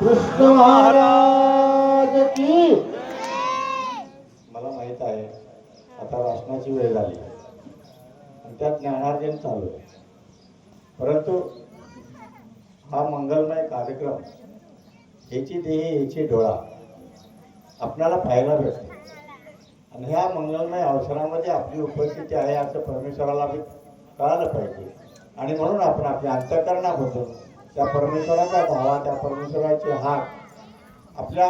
कृष्ण महाराज की. मला माहीत आहे आता राशनाची वेळ झाली. आणि त्यात ज्ञानार्जन चालू आहे. परंतु हा मंगलमय कार्यक्रम याची देही याची डोळा आपल्याला पाहायला भेटतो. आणि ह्या मंगलमय अवसरामध्ये आपली उपस्थिती आहे असं परमेश्वराला बी कळालं पाहिजे. आणि म्हणून आपण आपल्या अंतकरणाबद्दल त्या परमेश्वराचा भावा त्या परमेश्वराची हाक आपल्या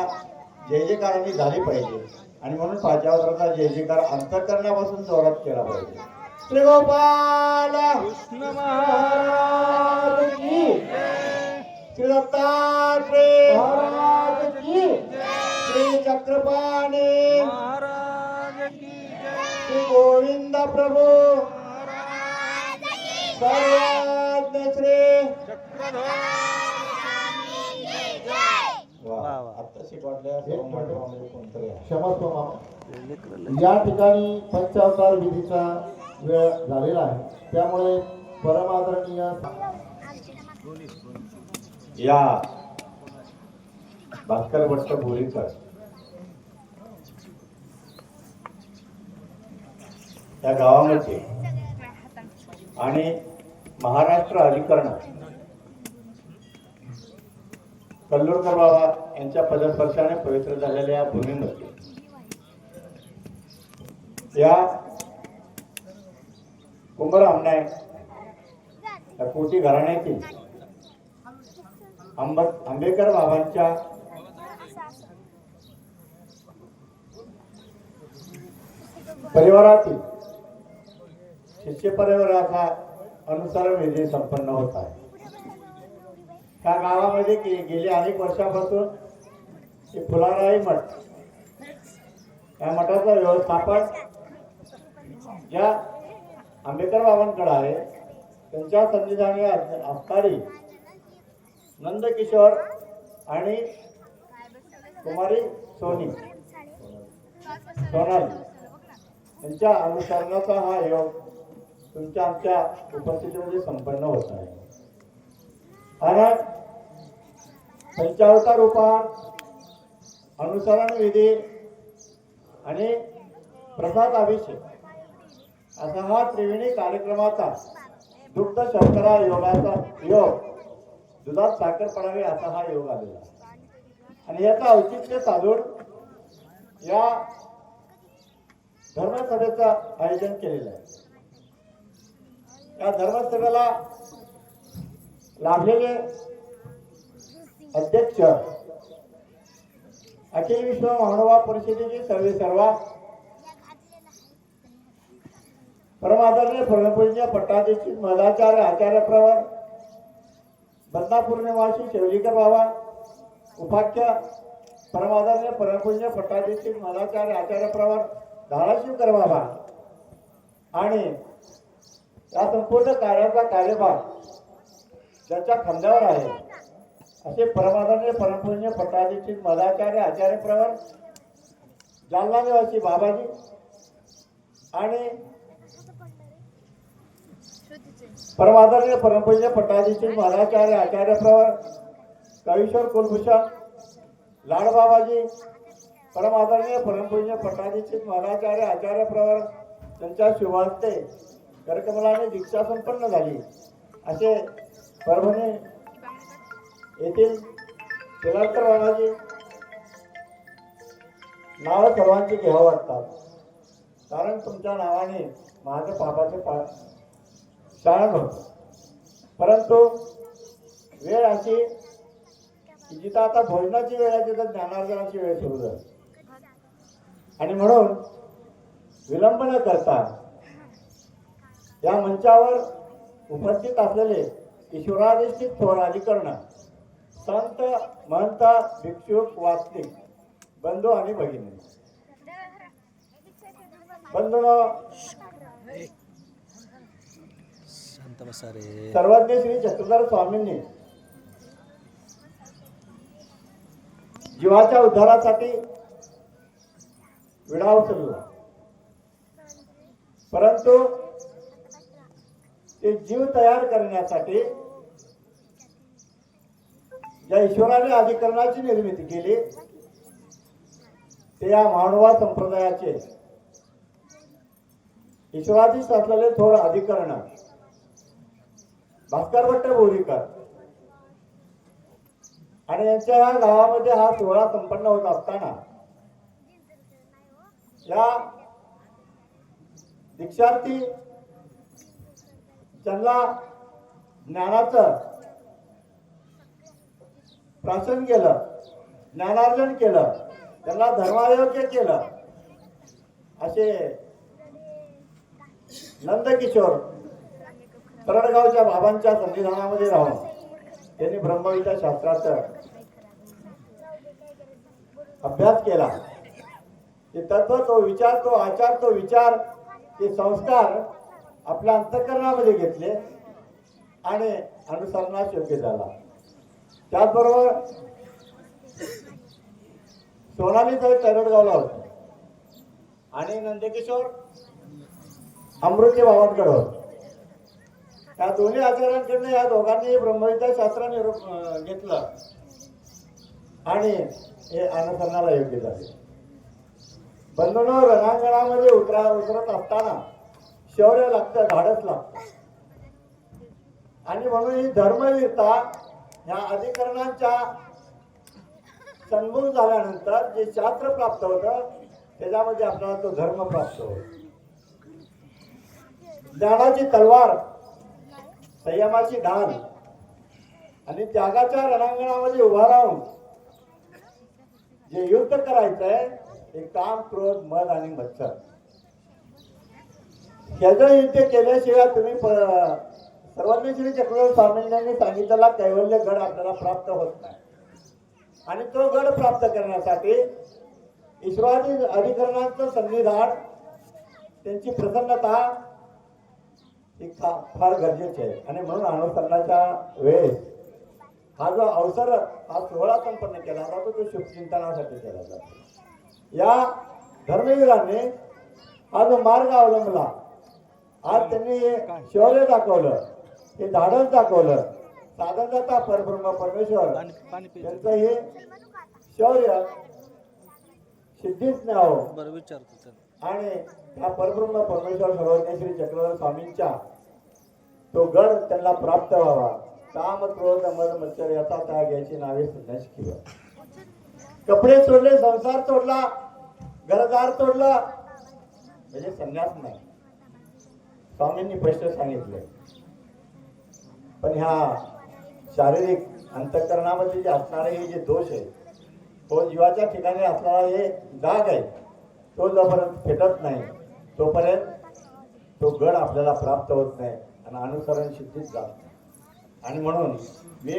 जय जयकारांनी झाली पाहिजे. आणि म्हणून पाचावताचा जय जयकार अंतकरणापासून जोरात केला पाहिजे. श्री गोपाल कृष्ण महाराज की श्री दत्तात्रय महाराज की श्री चक्रपाणी! श्री गोविंद प्रभू! सर्वाज्ञ श्री या ठिकाणी पंचावतार विधीचा वेळ झालेला आहे. त्यामुळे परमादरणीय या. भास्कर भट्ट बोरीकर. या गावामध्ये आणि महाराष्ट्र अधिकरण कल्लोळकर बाबा यांच्या पदस्पर्शाने पवित्र झालेल्या या भूमीमध्ये. या कुंभार या कोटी घराण्याची आंब आंबेडकर बाबांच्या परिवारातील शिष्य परिवाराचा अनुसरण विधी संपन्न होत आहे. त्या गावामध्ये गे- गेली अनेक वर्षापासून ते फुलाराई मठ. या मठाचं व्यवस्थापन ज्या आंबेडकर बाबांकडे आहे त्यांच्या संविधानी असणारी नंदकिशोर आणि कुमारी सोनी. सोनाली. यांच्या अनुसरणाचा हा योग तुमच्या आमच्या उपस्थितीमध्ये संपन्न होत आहे. आणि पंचावता रूपात अनुसरण विधी आणि प्रसाद अभिषेक. असा हा त्रिवेणी कार्यक्रमाचा दुग्ध शर्करा योगाचा योग दुधात साखर पडावी असा हा योग आलेला आणि याचा औचित्य साधून या धर्मसभेचं आयोजन केलेलं आहे. या धर्मसभेला लाभलेले अध्यक्ष अखिल विश्व महानुभाव परिषदेचे सर्वे सर्वा परमादरणीय पूर्णपूजनीय पट्टाधीश मधाचार्य आचार्य प्रवर बदनापूर निवासी शेवलीकर बाबा उपाख्य परमादरणीय परमपूज्य पट्टाधीश मधाचार्य आचार्य प्रवर धाराशिवकर बाबा आणि या संपूर्ण कार्याचा कार्यभार ज्याच्या खांद्यावर आहे. असे परमादरणीय परमपूज्य पट्टाधीश मदाचार्य आचार्य प्रवर जालना निवासी बाबाजी आणि परमादरणीय परमपूज्य पट्टाधीश महाराचार्य आचार्य प्रवर कवीश्वर कुलभूषण लाडबाबाजी परमादरणीय परमपूज्य पट्टाधीश महाराचार्य आचार्य प्रवर त्यांच्या शुभास्ते करकमलाने दीक्षा संपन्न झाली. असे परभणी येथील शिलांतर बाबाजी नाव सर्वांची घ्यावं वाटतात. कारण तुमच्या नावाने माझं पापाचे पा शाळा होत परंतु वेळ अशी की जिथं आता भोजनाची वेळ आहे तिथं ज्ञानार्जनाची वेळ सुरू झाली. आणि म्हणून विलंब न करता या मंचावर उपस्थित असलेले ईश्वराधिष्ठित थोर अधिकरण संत महंत भिक्षुक वास्तविक बंधू आणि भगिनी सर्वज्ञ श्री चक्रधर स्वामींनी जीवाच्या उद्धारासाठी विडा उचलला. परंतु ते जीव तयार करण्यासाठी ज्या ईश्वराने अधिकरणाची निर्मिती केली. ते या मानवा संप्रदायाचे ईश्वराधीश असलेले थोर अधिकरण भास्कर भट्ट बोरीकर आणि यांच्या या गावामध्ये हा सोहळा संपन्न होत असताना या दीक्षार्थी त्यांना ज्ञानाचं प्राशन केलं ज्ञानार्जन केलं त्यांना धर्मायोग्य केलं असे नंदकिशोर तरडगावच्या बाबांच्या संविधानामध्ये राहून त्यांनी ब्रह्मविद्या शास्त्राचा अभ्यास केला. ते तत्व तो विचार तो आचार तो विचार ते संस्कार आपल्या अंतकरणामध्ये घेतले आणि अनुसरणास योग्य झाला. त्याचबरोबर सोनाली ताई तरडगावला होते. आणि नंदकिशोर अमृती बाबांकडे होते. त्या दोन्ही आचार्यांकडनं या दोघांनी ब्रह्मविद्या शास्त्र निरूप घेतलं आणि हे अनुसरणाला योग्य झाले. बंधूंनो रणांगणामध्ये उतरा उतरत असताना शौर्य लागतं धाडस लागतं. आणि म्हणून ही धर्मवीरता ह्या अधिकरणांच्या सन्मुख झाल्यानंतर जे शास्त्र प्राप्त होतं त्याच्यामध्ये आपल्याला तो धर्म प्राप्त होतो. ज्ञानाची तलवार संयमाची ढाल आणि त्यागाच्या रणांगणामध्ये उभा राहून जे युद्ध करायचंय ते काम क्रोध मध आणि मच्छर याचं युद्ध केल्याशिवाय तुम्ही प- सर्वांनी श्री चक्रवर्ती स्वामींनी सांगितलेला कैवल्य गड आपल्याला प्राप्त होत नाही. आणि तो गड प्राप्त करण्यासाठी ईश्वरादी अधिकरणांचं संविधान त्यांची प्रसन्नता ही फार गरजेची आहे. आणि म्हणून अनुसरणाच्या वेळेस हा जो अवसर हा सोहळा संपन्न केला जातो तो शुभचिंतनासाठी केला जातो. या धर्मवीरांनी हा जो मार्ग अवलंबला आज त्यांनी हे शौर्य दाखवलं हे धाडस दाखवलं. साधनदाता परब्रह्म परमेश्वर त्यांचं हे शौर्य सिद्धीच चल. आणि त्या परब्रह्म परमेश्वर सर्वज्ञ श्री चक्रवर्ती स्वामींच्या तो गड त्यांना प्राप्त व्हावा. काम क्रोध मद मच्छर याचा त्याग याची नावे संन्यास किंवा कपडे सोडले संसार सोडला घरदार तोडला. म्हणजे संन्यास नाही. स्वामींनी प्रश्न सांगितले पण ह्या शारीरिक अंतकरणामध्ये जे असणारे हे जे दोष आहे तो जीवाच्या ठिकाणी असणारा हे दाग आहे तो जोपर्यंत फेटत नाही तोपर्यंत तो गड आपल्याला प्राप्त होत नाही आणि अनुसरण सिद्धीत जात नाही. आणि म्हणून मी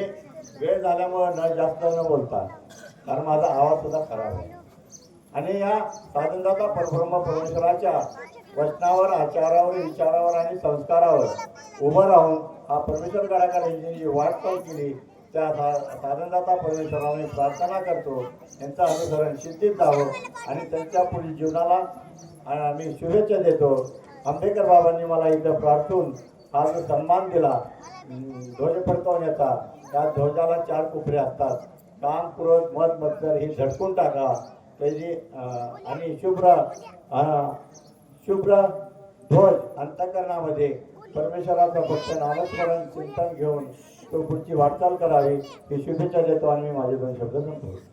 वेळ झाल्यामुळं न जास्त न बोलता कारण माझा आवाज सुद्धा खराब आहे आणि या साधनदाता परब्रह्म परमेश्वराच्या वचनावर आचारावर विचारावर आणि संस्कारावर उभं राहून हा परमेश्वर गडाकडे जी वाटचाल केली त्या सा- साधनदाता परमेश्वराने प्रार्थना करतो त्यांचं अनुसरण सिद्धीत जावं आणि त्यांच्या पुढील जीवनाला आम्ही शुभेच्छा देतो. आंबेडकर बाबांनी मला इथं प्रार्थून हा जो सन्मान दिला ध्वज फडकवण्याचा त्या ध्वजाला चार कुपरे असतात. काम क्रोध मत मत्सर हे झटकून टाका. त्याची आणि शुभ्र शुभ्र ध्वज अंतकरणामध्ये परमेश्वराचं फक्त नामस्मरण चिंतन घेऊन तो पुढची वाटचाल करावी. ही शुभेच्छा देतो आणि मी माझे दोन शब्द संपवतो.